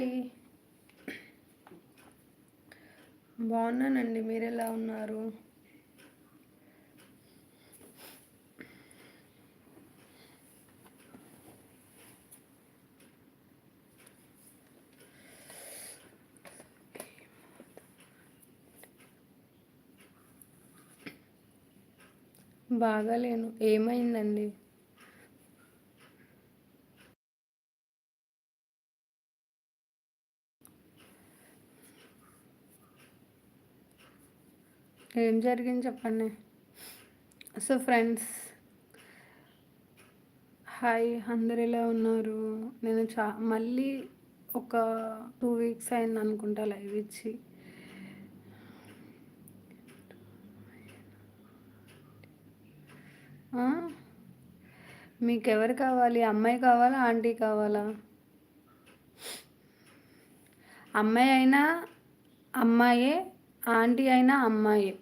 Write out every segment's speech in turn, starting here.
Hi. బాగున్నానండి మీరు ఎలా ఉన్నారు? బాగాలేను ఏమైందండి? ఏం జరిగింది చెప్పండి. సో ఫ్రెండ్స్ హాయ్ అందరు ఎలా ఉన్నారు? నేను చా మళ్ళీ ఒక టూ వీక్స్ అయింది అనుకుంటా లైవ్ ఇచ్చి. మీకు ఎవరు కావాలి? అమ్మాయి కావాలా? ఆంటీ కావాలా? అమ్మాయి అయినా అమ్మాయే ఆంటీ అయినా అమ్మాయి.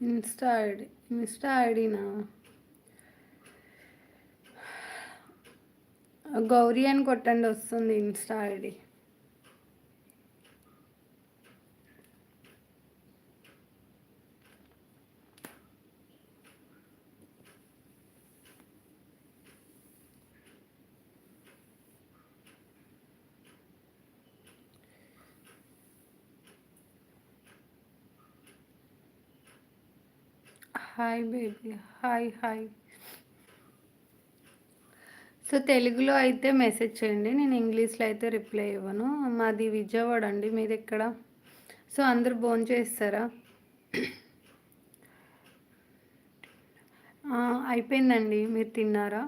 ఇన్స్టా ఐడి ఇన్స్టా ఐడినా గౌరీ అని కొట్టండి వస్తుంది insta ID hi baby hi hi. So తెలుగులో అయితే మెసేజ్ చేయండి నేను ఇంగ్లీష్లో అయితే రిప్లై ఇవ్వను. మాది విజయవాడ అండి మీది ఎక్కడ? సో అందరు భోజనం చేస్తారా? అయిపోయిందండి మీరు తిన్నారా?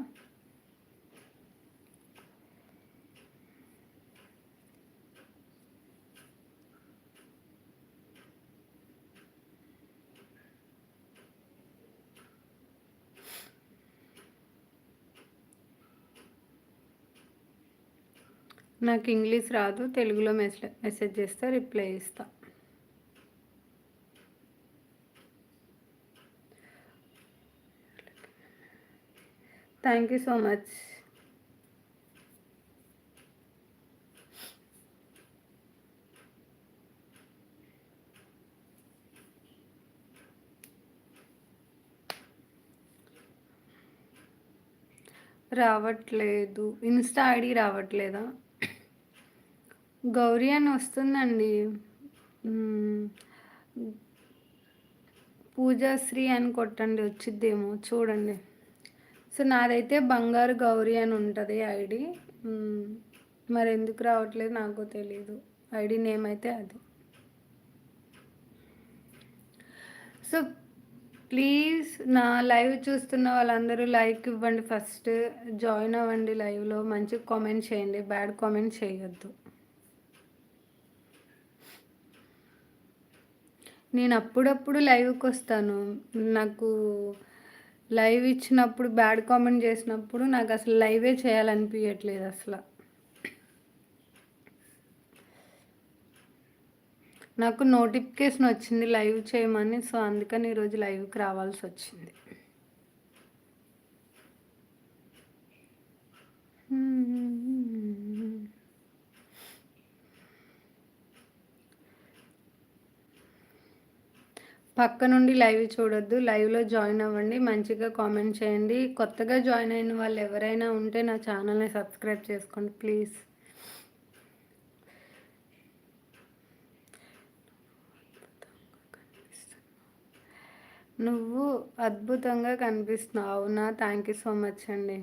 నాకు ఇంగ్లీష్ రాదు తెలుగులో మెసేజ్ మెసేజ్ చేస్తే రిప్లై ఇస్తా. థ్యాంక్ యూ సో మచ్ రావట్లేదు. ఇన్స్టా ఐడి రావట్లేదా? గౌరీ అని వస్తుందండి. పూజాశ్రీ అని కొట్టండి వచ్చిద్దేమో చూడండి. సో నాదైతే బంగారు గౌరీ అని ఉంటుంది ఐడి. మరి ఎందుకు రావట్లేదు నాకు తెలియదు ఐడి నేమ్ అయితే అది. సో ప్లీజ్ నా లైవ్ చూస్తున్న వాళ్ళందరూ లైక్ ఇవ్వండి ఫస్ట్. జాయిన్ అవ్వండి లైవ్లో. మంచి కామెంట్ చేయండి. బ్యాడ్ కామెంట్ చేయొద్దు. నేను అప్పుడప్పుడు లైవ్కి వస్తాను. నాకు లైవ్ ఇచ్చినప్పుడు బ్యాడ్ కామెంట్ చేసినప్పుడు నాకు అసలు లైవే చేయాలనిపించట్లేదు అసలు. నాకు నోటిఫికేషన్ వచ్చింది లైవ్ చేయమని సో అందుకని ఈరోజు లైవ్కి రావాల్సి వచ్చింది. పక్క నుండి లైవ్ చూడొద్దు లైవ్లో జాయిన్ అవ్వండి మంచిగా కామెంట్ చేయండి. కొత్తగా జాయిన్ అయిన వాళ్ళు ఎవరైనా ఉంటే నా ఛానల్ని సబ్స్క్రైబ్ చేసుకోండి ప్లీజ్. నువ్వు అద్భుతంగా కనిపిస్తున్నావు అవునా థ్యాంక్ యూ సో మచ్ అండి.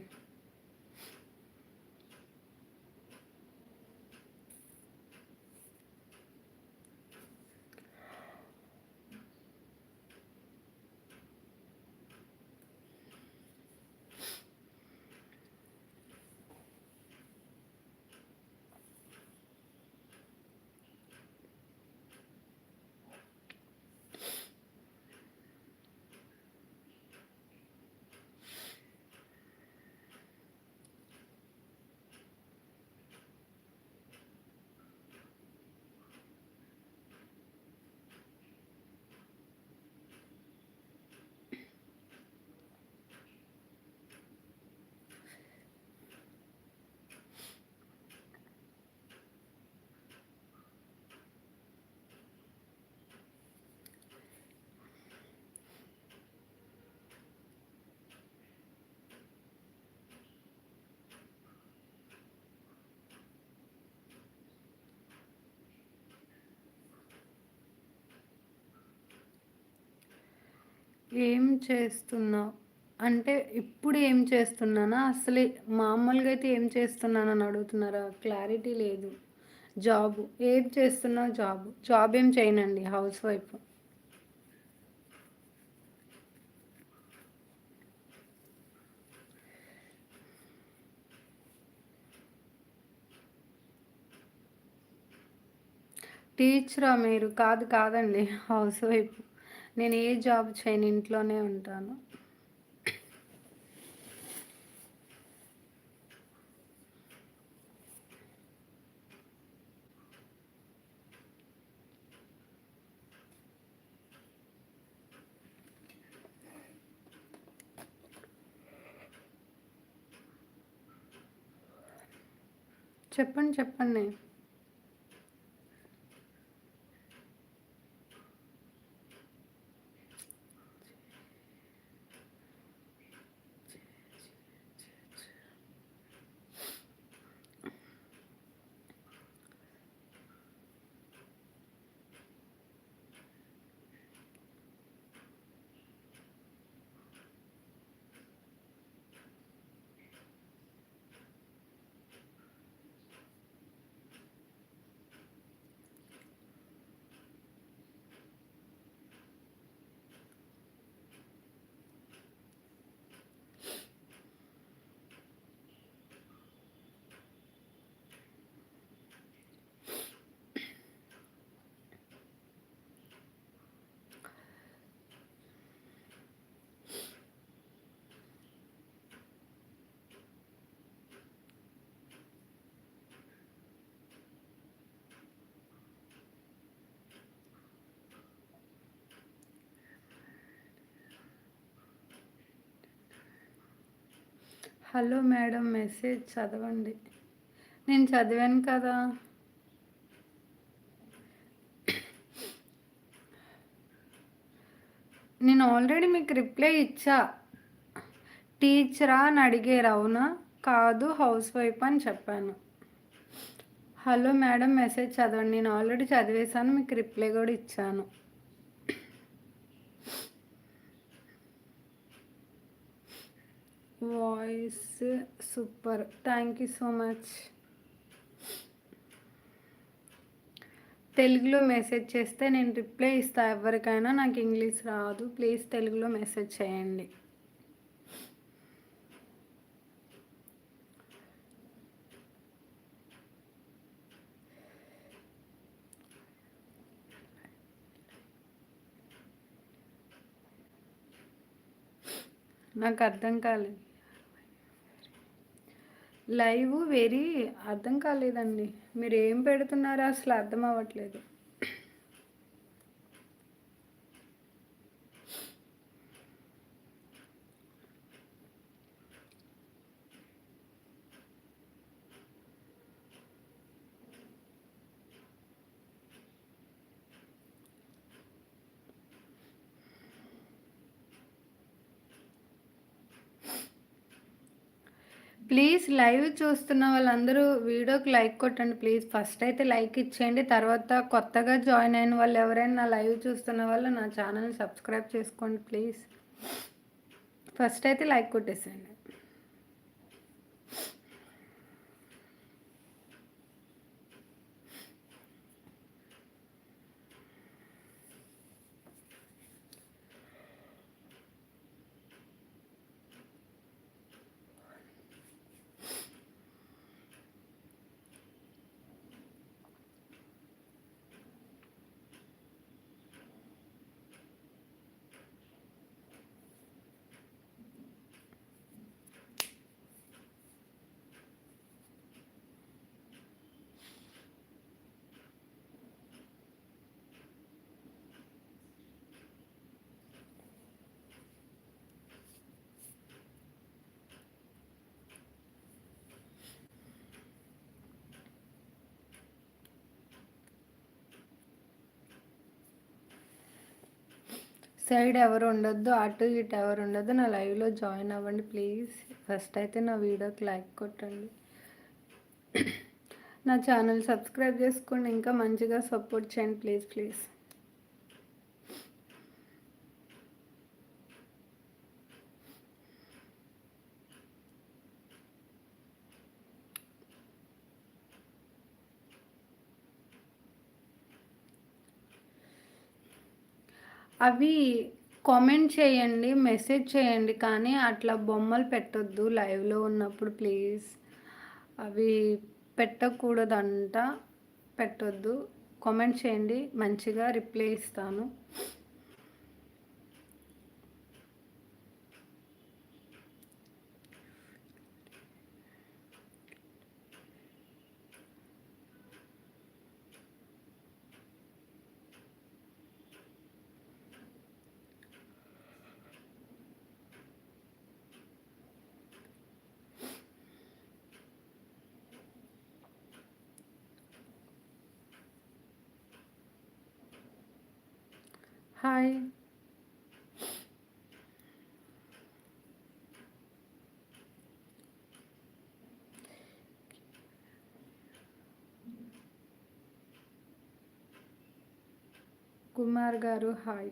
ఏం చేస్తున్నావు అంటే ఇప్పుడు ఏం చేస్తున్నానా? అసలు మామూలుగా అయితే ఏం చేస్తున్నానని అడుగుతున్నారా? క్లారిటీ లేదు. జాబ్. ఏం చేస్తున్నా జాబ్. జాబ్ ఏం చేయనండి. House wife. టీచరా మీరు? కాదు కాదండి. House wife. నేను ఏ జాబ్ చేయను ఇంట్లోనే ఉంటాను. చెప్పండి చెప్పండి. హలో మేడం మెసేజ్ చదవండి. నేను చదివాను కదా. నేను ఆల్రెడీ మీకు రిప్లై ఇచ్చా. టీచరా అని అడిగారు అవునా? కాదు హౌస్ వైఫ్ అని చెప్పాను. హలో మేడం మెసేజ్ చదవండి. నేను ఆల్రెడీ చదివేశాను మీకు రిప్లై కూడా ఇచ్చాను. Voice super. Thank you so much. తెలుగులో మెసేజ్ చేస్తే నేను రిప్లై ఇస్తాను ఎవరికైనా నాకు ఇంగ్లీష్ రాదు. ప్లీజ్ తెలుగులో మెసేజ్ చేయండి. నాకు అర్థం కాలేదు. లైవ్ వెరీ అర్థం కాలేదండి. మీరు ఏం పెడుతున్నారో అసలు అర్థం అవ్వట్లేదు. ప్లీజ్ లైవ్ చూస్తున్న వాళ్ళందరూ వీడియోకి లైక్ కొట్టండి ప్లీజ్. ఫస్ట్ అయితే లైక్ ఇచ్చేయండి తర్వాత కొత్తగా జాయిన్ అయిన వాళ్ళు ఎవరైనా నా లైవ్ చూస్తున్న వాళ్ళు నా ఛానల్ని సబ్స్క్రైబ్ చేసుకోండి ప్లీజ్. ఫస్ట్ అయితే లైక్ కొట్టేసేయండి. సైడ్ ఎవరు ఉండొద్దు అటు ఇటు ఎవరు ఉండొద్దు నా లైవ్లో జాయిన్ అవ్వండి ప్లీజ్. ఫస్ట్ అయితే నా వీడియోకి లైక్ కొట్టండి. నా ఛానల్ సబ్స్క్రైబ్ చేసుకోండి ఇంకా మంచిగా సపోర్ట్ చేయండి ప్లీజ్ ప్లీజ్. అవి కామెంట్ చేయండి మెసేజ్ చేయండి కానీ అట్లా బొమ్మలు పెట్టొద్దు లైవ్లో ఉన్నప్పుడు ప్లీజ్ అవి పెట్టకూడదంట పెట్టొద్దు. కామెంట్ చేయండి మంచిగా రిప్లై ఇస్తాను. హాయ్. కుమార్ గారు హాయ్.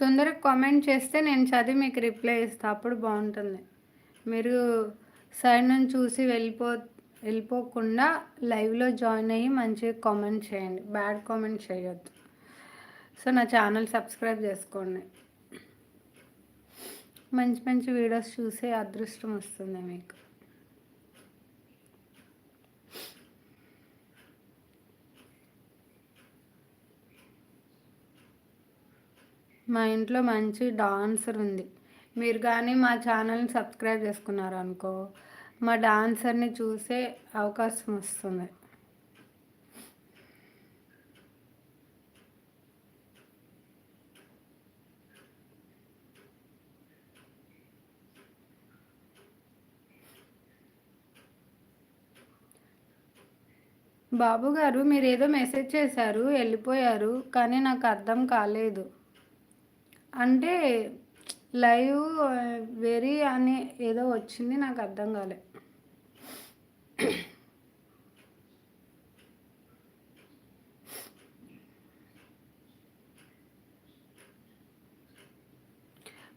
తొందరగా కామెంట్ చేస్తే నేను చదివి మీకు రిప్లై ఇస్తాను అప్పుడు బాగుంటుంది. మీరు సైడ్ నుంచి చూసి వెళ్ళిపో వెళ్ళిపోకుండా లైవ్లో జాయిన్ అయ్యి మంచిగా కామెంట్ చేయండి. బ్యాడ్ కామెంట్ చేయొద్దు. సో నా ఛానల్ సబ్స్క్రైబ్ చేసుకోండి. మంచి మంచి వీడియోస్ చూసే అదృష్టం వస్తుంది మీకు. మా ఇంట్లో మంచి డాన్సర్ ఉంది. మీరు కానీ మా ఛానల్ని సబ్స్క్రైబ్ చేసుకున్నారు అనుకో మా డాన్సర్ని చూసే అవకాశం వస్తుంది. బాబు గారు మీరు ఏదో మెసేజ్ చేశారు వెళ్ళిపోయారు కానీ నాకు అర్థం కాలేదు. అంటే లైవ్ వెరీ అని ఏదో వచ్చింది నాకు అర్థం కాలే.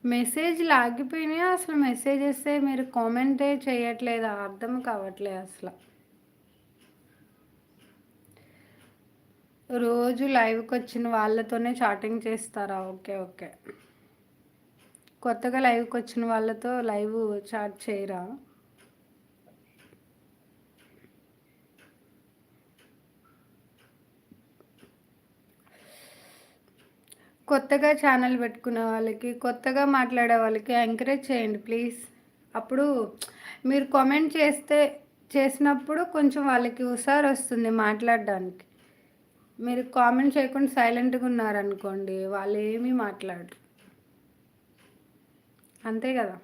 మెసేజ్ లాగిపోయినాయి? అసలు మెసేజ్ వస్తే మీరు కామెంటే చేయట్లేదు? అర్థం కావట్లేదు అసలు. రోజు లైవ్కి వచ్చిన వాళ్ళతోనే చాటింగ్ చేస్తారా? Okay okay. కొత్తగా లైవ్కి వచ్చిన వాళ్ళతో లైవ్ చాట్ చేయరా? కొత్తగా ఛానల్ పెట్టుకునే వాళ్ళకి కొత్తగా మాట్లాడే వాళ్ళకి ఎంకరేజ్ చేయండి ప్లీజ్. అప్పుడు మీరు కామెంట్ చేస్తే చేసినప్పుడు కొంచెం వాళ్ళకి హుషారు వస్తుంది మాట్లాడడానికి. మీరు కామెంట్ చేయకుండా సైలెంట్గా ఉన్నారనుకోండి వాళ్ళు ఏమీ మాట్లాడరు. అంతే కదా?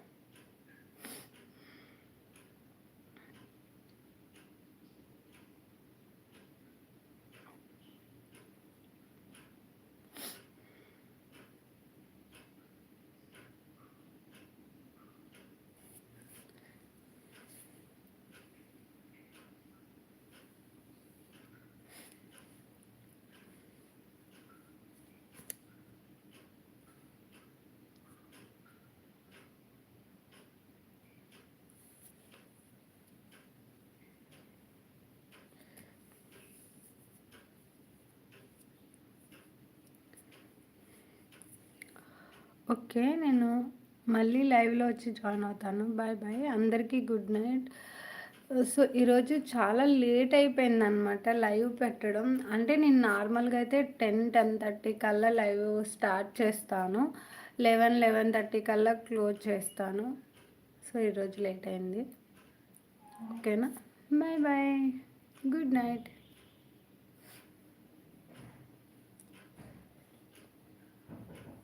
ఓకే నేను మళ్ళీ లైవ్లో వచ్చి జాయిన్ అవుతాను. బాయ్ బాయ్ అందరికీ గుడ్ నైట్. సో ఈరోజు చాలా లేట్ అయిపోయింది అనమాట లైవ్ పెట్టడం. అంటే నేను నార్మల్గా అయితే టెన్ టెన్ థర్టీ కల్లా లైవ్ స్టార్ట్ చేస్తాను. లెవెన్ లెవెన్ థర్టీ కల్లా క్లోజ్ చేస్తాను. సో ఈరోజు లేట్ అయింది. ఓకేనా? Bye bye good night.